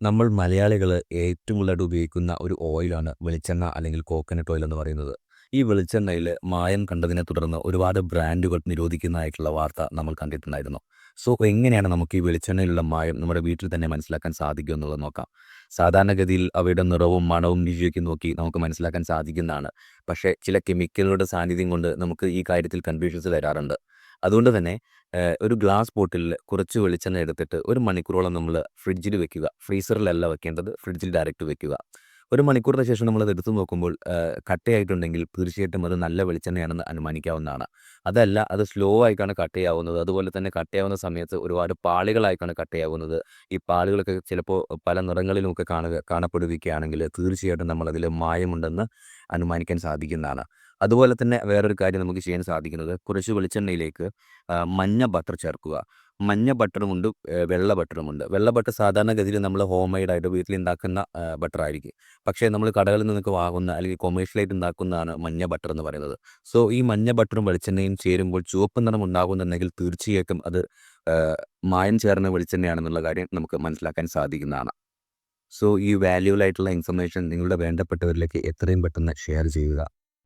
നമ്മൾ മലയാളികൾ ഏറ്റവും കൂടുതലായിട്ട് ഉപയോഗിക്കുന്ന ഒരു ഓയിലാണ് വെളിച്ചെണ്ണ അല്ലെങ്കിൽ കോക്കനട്ട് ഓയിൽ എന്ന് പറയുന്നത്. ഈ വെളിച്ചെണ്ണയിൽ മായം കണ്ടതിനെ തുടർന്ന് ഒരുപാട് ബ്രാൻഡുകൾ നിരോധിക്കുന്നതായിട്ടുള്ള വാർത്ത നമ്മൾ കണ്ടിട്ടുണ്ടായിരുന്നു. സോ എങ്ങനെയാണ് നമുക്ക് ഈ വെളിച്ചെണ്ണയിലുള്ള മായം നമ്മുടെ വീട്ടിൽ തന്നെ മനസ്സിലാക്കാൻ സാധിക്കും എന്നുള്ളത് നോക്കാം. സാധാരണഗതിയിൽ അവയുടെ നിറവും മണവും രുചിയൊക്കെ നോക്കി നമുക്ക് മനസ്സിലാക്കാൻ സാധിക്കുന്നതാണ്. പക്ഷേ ചില കെമിക്കലുകളുടെ സാന്നിധ്യം കൊണ്ട് നമുക്ക് ഈ കാര്യത്തിൽ കൺഫ്യൂഷൻസ് വരാറുണ്ട്. അതുകൊണ്ട് തന്നെ ഒരു ഗ്ലാസ് ബോട്ടിലിൽ കുറച്ച് വെളിച്ചെണ്ണ എടുത്തിട്ട് ഒരു മണിക്കൂറോളം നമ്മൾ ഫ്രിഡ്ജിൽ വെക്കുക. ഫ്രീസറിലല്ല വെക്കേണ്ടത്, ഫ്രിഡ്ജിൽ ഡയറക്റ്റ് വെക്കുക. ഒരു മണിക്കൂറിന് ശേഷം നമ്മളത് എടുത്തു നോക്കുമ്പോൾ കട്ടയായിട്ടുണ്ടെങ്കിൽ തീർച്ചയായിട്ടും അത് നല്ല വെളിച്ചെണ്ണയാണെന്ന് അനുമാനിക്കാവുന്നതാണ്. അതല്ല അത് സ്ലോ ആയിട്ടാണ് കട്ടയാവുന്നത്, അതുപോലെ തന്നെ കട്ടയാവുന്ന സമയത്ത് ഒരുപാട് പാളികളായിക്കാണ് കട്ടയാവുന്നത്. ഈ പാളികളൊക്കെ ചിലപ്പോൾ പല നിറങ്ങളിലുമൊക്കെ കാണുക കാണപ്പെടുകയാണെങ്കിൽ തീർച്ചയായിട്ടും നമ്മളതിൽ മായമുണ്ടെന്ന് അനുമാനിക്കാൻ സാധിക്കുന്നതാണ്. അതുപോലെ തന്നെ വേറൊരു കാര്യം നമുക്ക് ചെയ്യാൻ സാധിക്കുന്നത് കുറച്ച് വെളിച്ചെണ്ണയിലേക്ക് മഞ്ഞ ബട്ടർ ചേർക്കുക. മഞ്ഞ ബട്ടറുമുണ്ട്, വെള്ള ബട്ടറുമുണ്ട്. വെള്ള ബട്ടർ സാധാരണഗതിയിൽ നമ്മൾ ഹോം മെയ്ഡ് ആയിട്ട് വീട്ടിലുണ്ടാക്കുന്ന ബട്ടറായിരിക്കും. പക്ഷേ നമ്മൾ കടകളിൽ നിന്നൊക്കെ വാങ്ങുന്ന അല്ലെങ്കിൽ കൊമേഴ്ഷ്യലായിട്ട് ഉണ്ടാക്കുന്നതാണ് മഞ്ഞ ബട്ടർ എന്ന് പറയുന്നത്. സോ ഈ മഞ്ഞ ബട്ടറും വെളിച്ചെണ്ണയും ചേരുമ്പോൾ ചുവപ്പ് നിറം ഉണ്ടാകുന്നുണ്ടെങ്കിൽ തീർച്ചയായിട്ടും അത് മായം ചേർന്ന വെളിച്ചെണ്ണയാണെന്നുള്ള കാര്യം നമുക്ക് മനസ്സിലാക്കാൻ സാധിക്കുന്നതാണ്. സോ ഈ വാല്യൂബിൾ ആയിട്ടുള്ള ഇൻഫർമേഷൻ നിങ്ങളുടെ വേണ്ടപ്പെട്ടവരിലേക്ക് എത്രയും പെട്ടെന്ന് ഷെയർ ചെയ്യുക.